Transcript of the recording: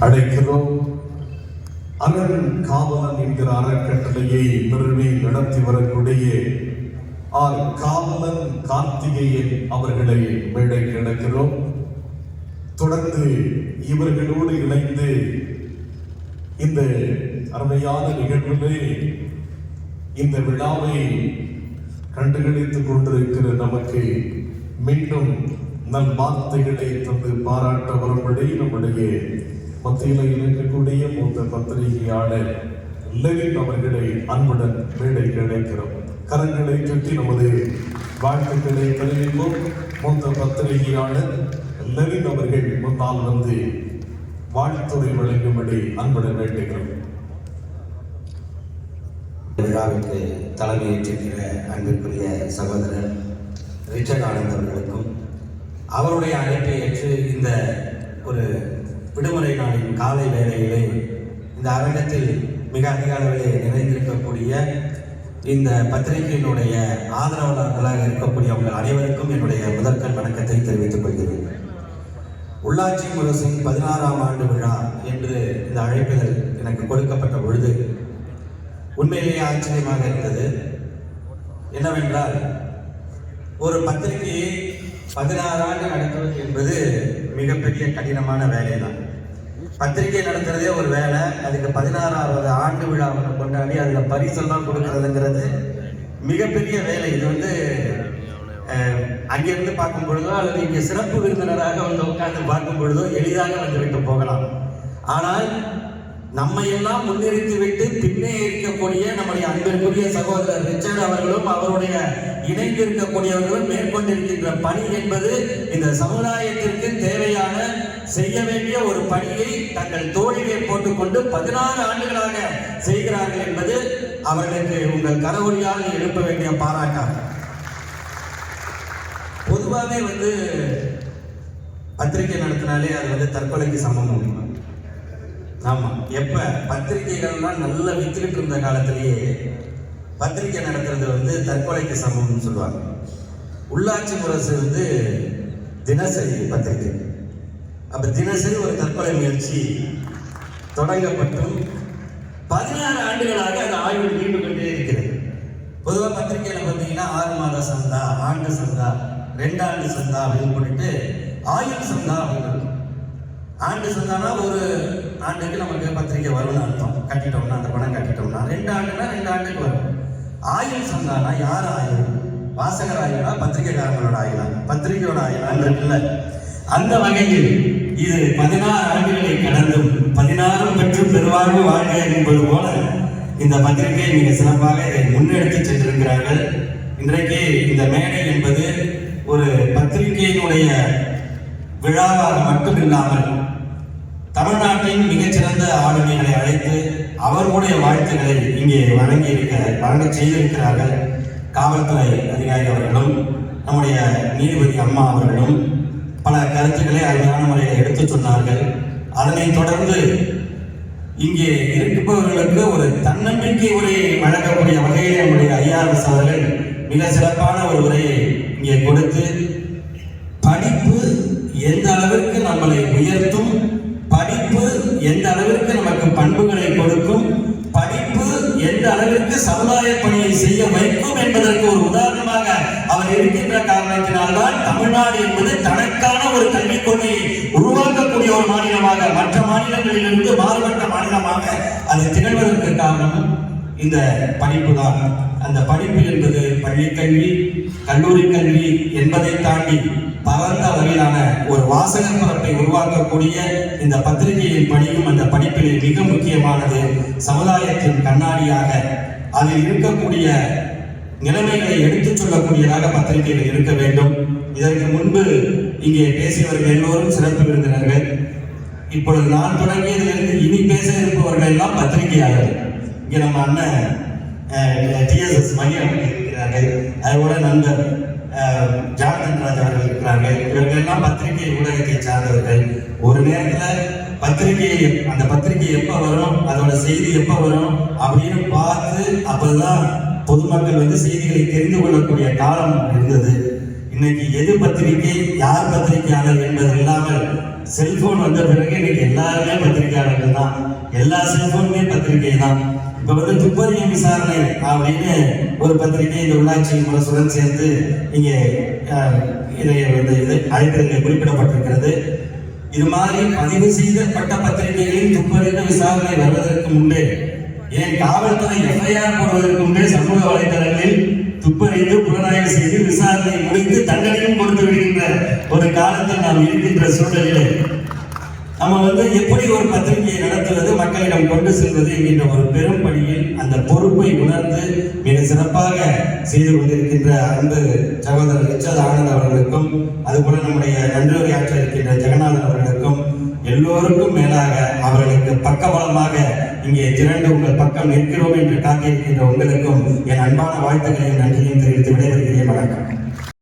அடைக்கிறோம். அரண் காவலன் என்கிற அறக்கட்டளையை நிறுவி நடத்தி வரக்கூடிய ஆர் காவலன் கார்த்திகேயன் அவர்களை மேடைக்கு அழைக்கிறோம் தொடர்ந்து இவர்களோடு இணைந்து இந்த அருமையான நிகழ்விலே இந்த விழாவை கண்டுகளித்துக் கொண்டிருக்கிற நமக்கு மீண்டும் நல் வார்த்தைகளை தந்து பாராட்ட வரும்படி நம்முடைய மத்தியில் இருக்கக்கூடிய மூத்த பத்திரிகையாளர் லெவின் அவர்களை அன்புடன் மேடைக்கு அழைக்கிறோம். கரங்களை சுற்றி நமது வாழ்த்துக்களை தெரிவிப்போம். மூத்த பத்திரிகையாளர் லெவின் அவர்கள் முன்னால் வந்து வாழ்த்துறை வழங்கும்படி அன்புடன் வேண்டுகிறோம். விழாவிற்கு தலைமையேற்றிருக்கிற அன்பிற்குரிய சகோதரர் ரிச்சர்ட் ஆனந்த் அவர்களுக்கும் அவருடைய அழைப்பை ஏற்று இந்த ஒரு விடுமுறை நாளின் காலை வேளையிலே இந்த அரங்கத்தில் மிக அதிக அளவிலே நிறைந்திருக்கக்கூடிய இந்த பத்திரிகையினுடைய ஆதரவாளர்களாக இருக்கக்கூடிய உங்கள் அனைவருக்கும் என்னுடைய முதற்கண் வணக்கத்தை தெரிவித்துக் கொள்கிறேன். உள்ளாட்சி முரசின் பதினாறாம் ஆண்டு விழா என்று இந்த அழைப்புதல் எனக்கு கொடுக்கப்பட்ட பொழுது உண்மையிலேயே ஆச்சரியமாக இருந்தது. என்னவென்றால் ஒரு பத்திரிகையை பதினாறு ஆண்டு நடத்துவது என்பது மிகப்பெரிய கடினமான வேலை தான் பத்திரிகை நடத்துறதே ஒரு வேலை அதுக்கு பதினாறாவது ஆண்டு விழாவை கொண்டாடி அதில் பரிசெல்லாம் கொடுக்கறதுங்கிறது மிகப்பெரிய வேலை. இது வந்து அங்கிருந்து பார்க்கும் பொழுதோ அல்லது இங்கே சிறப்பு விருந்தினராக வந்து உட்கார்ந்து பார்க்கும் பொழுதோ எளிதாக வந்துவிட்டு போகலாம். ஆனால் நம்மை எல்லாம் முன்னிறுத்தி விட்டு பின்னே இருக்கக்கூடிய நம்முடைய அன்பிற்குரிய சகோதரர் ரிச்சர்ட் அவர்களும் அவருடைய இணைந்து இருக்கக்கூடியவர்களும் மேற்கொண்டிருக்கின்ற பணி என்பது இந்த சமுதாயத்திற்கு தேவையான செய்ய வேண்டிய ஒரு பணியை தங்கள் தோழிலே போட்டுக்கொண்டு பதினாறு ஆண்டுகளாக செய்கிறார்கள் என்பது அவர்களுக்கு உங்கள் கரவொலியால் எழுப்ப வேண்டிய பாராட்டாக பொதுவாகவே வந்து பத்திரிகை நடத்தினாலே அது வந்து தற்கொலைக்கு சமம் ஆமாம் எப்போ? பத்திரிகைகள்லாம் நல்லா வித்துக்கிட்டு இருந்த காலத்திலேயே பத்திரிகை நடத்துறது வந்து தற்கொலைக்கு சமம்னு சொல்லுவாங்க. உள்ளாட்சி முரசு வந்து தினசரி பத்திரிகை. அப்போ தினசரி ஒரு தற்கொலை முயற்சி தொடங்கப்பட்டும். பதினாறு ஆண்டுகளாக அந்த ஆய்வு நீண்டு கொண்டே இருக்கிறது. பொதுவாக பத்திரிகையில் பார்த்தீங்கன்னா ஆறு மாத சந்தா ஆண்டு சந்தா ரெண்டு ஆண்டு சந்தா அப்படின்னு போட்டுட்டு ஆயுள் சந்தா அப்படின்னு ஆண்டு சந்தானா ஒரு ஆண்டுக்கு நமக்கு பத்திரிக்கை வரும்னு அர்த்தம். கட்டிட்டோம்னா அந்த பணம் கட்டிட்டோம்னா ரெண்டு ஆண்டுனா ரெண்டு ஆண்டுக்கு வரும். ஆயுள் சந்தானா யார் ஆயுள்? வாசகர் ஆயுளா பத்திரிகைக்காரங்களோட ஆயுளா? பத்திரிகையோட ஆயுளான்னு இருக்குல்ல. அந்த வகையில் இது பதினாறு ஆண்டுகளை கடந்தும் பதினாறும் பெற்று பெருவாழ்வு வாழ்க என்பது போல இந்த பத்திரிகை மிக சிறப்பாக இதை முன்னெடுத்து சென்றிருக்கிறார்கள். இன்றைக்கு இந்த மேடை என்பது ஒரு பத்திரிகையினுடைய விழாவாக மட்டும் இல்லாமல் தமிழ்நாட்டின் மிகச்சிறந்த ஆளுமைகளை அழைத்து அவர்களுடைய வாழ்த்துக்களை இங்கே வழங்கி இருக்க வழங்க செய்திருக்கிறார்கள். காவல்துறை அதிகாரி அவர்களும் நம்முடைய நீதிபதி அம்மா அவர்களும் பல கருத்துக்களை அருமையான முறையில் எடுத்துச் சொன்னார்கள். அதனைத் தொடர்ந்து இங்கே இருப்பவர்களுக்கு ஒரு தன்னம்பிக்கை உரையை வழங்கக்கூடிய வகையில் நம்முடைய ஐஆர்எஸ் அவர்கள் மிக சிறப்பான ஒரு உரையை இங்கே கொடுத்து படிப்பு எந்த அளவிற்கு நம்மளை உயர்த்தும் எந்த அளவிற்கு நமக்கு பண்புகளை கொடுக்கும் படிப்பு எந்த அளவிற்கு சமுதாய பணியை செய்ய வைக்கும் என்பதற்கு ஒரு உதாரணமாக அவர் இருக்கின்ற காரணத்தினால்தான் தமிழ்நாடு என்பது தனக்கான ஒரு கல்விக் கொள்கையை உருவாக்கக்கூடிய ஒரு மாநிலமாக மற்ற மாநிலங்களிலிருந்து மாறுபட்ட மாநிலமாக அது திகழ்வதற்கு காரணம் இந்த படிப்பு தான் அந்த படிப்பு என்பது பள்ளிக்கல்வி கல்லூரி கல்வி என்பதை தாண்டி பரந்த அளவிலான ஒரு வாசகர் பரப்பை உருவாக்கக்கூடிய இந்த பத்திரிகையின் படிக்கும் அந்த படிப்பிலே மிக முக்கியமானது சமுதாயத்தின் கண்ணாடியாக அதில் இருக்கக்கூடிய நிலைமைகளை எடுத்துச் சொல்லக்கூடியதாக பத்திரிகைகள் இருக்க வேண்டும். இதற்கு முன்பு இங்கே பேசியவர்கள் எல்லோரும் சிறப்பு விருந்தினர்கள். இப்பொழுது நான் தொடங்கியதிலிருந்து இனி பேச இருப்பவர்கள் எல்லாம் பத்திரிகையாளர்கள். இங்கே நம்ம அண்ணன் டிஎஸ்எஸ் மணியம் இருக்கிறார்கள். அதோட நண்பர் அஹ், அவர்கள் இருக்கிறார்கள். இவர்கள் எல்லாம் பத்திரிகை ஊடகத்தை சார்ந்தவர்கள். ஒரு நேரத்தில் பத்திரிகை அந்த பத்திரிகை எப்போ வரும் அதோட செய்தி எப்போ வரும் அப்படின்னு பார்த்து அப்போதான் பொதுமக்கள் வந்து செய்திகளை தெரிந்து கொள்ளக்கூடிய காலம் இருந்தது. இன்னைக்கு எது பத்திரிகை யார் பத்திரிகையாளர் என்பது இல்லாமல் செல்போன் வந்த பிறகு இன்னைக்கு எல்லாருமே பத்திரிகையாளர்கள் தான். எல்லா செல்போனுமே பத்திரிகை தான். இப்போ வந்து துப்பறியும் விசாரணை அப்படின்னு ஒரு பத்திரிகை இந்த உள்ளாட்சி முரசுடன் சேர்ந்து இங்கே இதை வந்து இது அழைப்பிதழில் குறிப்பிடப்பட்டிருக்கிறது. இது மாதிரி பதிவு செய்யப்பட்ட பத்திரிகைகளில் துப்பறிந்த விசாரணை வருவதற்கு முன்பே ஏன் காவல்துறை எஃப்ஐஆர் போடுவதற்கு முன்பே சமூக வலைதளங்களில் துப்பறிந்து புலனாய்வு செய்து விசாரணை முடித்து தண்டனையும் கொடுத்து விடுகின்ற ஒரு காலத்தில் நாம் இருக்கின்ற சூழலிலே நம்ம வந்து எப்படி ஒரு பத்திரிகையை நடத்துவது மக்களிடம் கொண்டு செல்வது என்கின்ற ஒரு பெரும் பணியில் அந்த பொறுப்பை உணர்ந்து மிக சிறப்பாக செய்து கொண்டிருக்கின்ற அன்பு சகோதரர் ரிச்சர்ட் ஆனந்த் அவர்களுக்கும் அதுபோல நம்முடைய நன்றியுரையாற்ற இருக்கின்ற ஜெகநாதன் அவர்களுக்கும் எல்லோருக்கும் மேலாக அவர்களுக்கு பக்கபலமாக இங்கே திரண்டு உங்கள் பக்கம் நிற்கிறோம் என்று காத்திருக்கின்ற உங்களுக்கும் என் அன்பான வாழ்த்துக்களையும் நன்றியும் தெரிவித்து விடைபெறுகிறேன். வணக்கம்.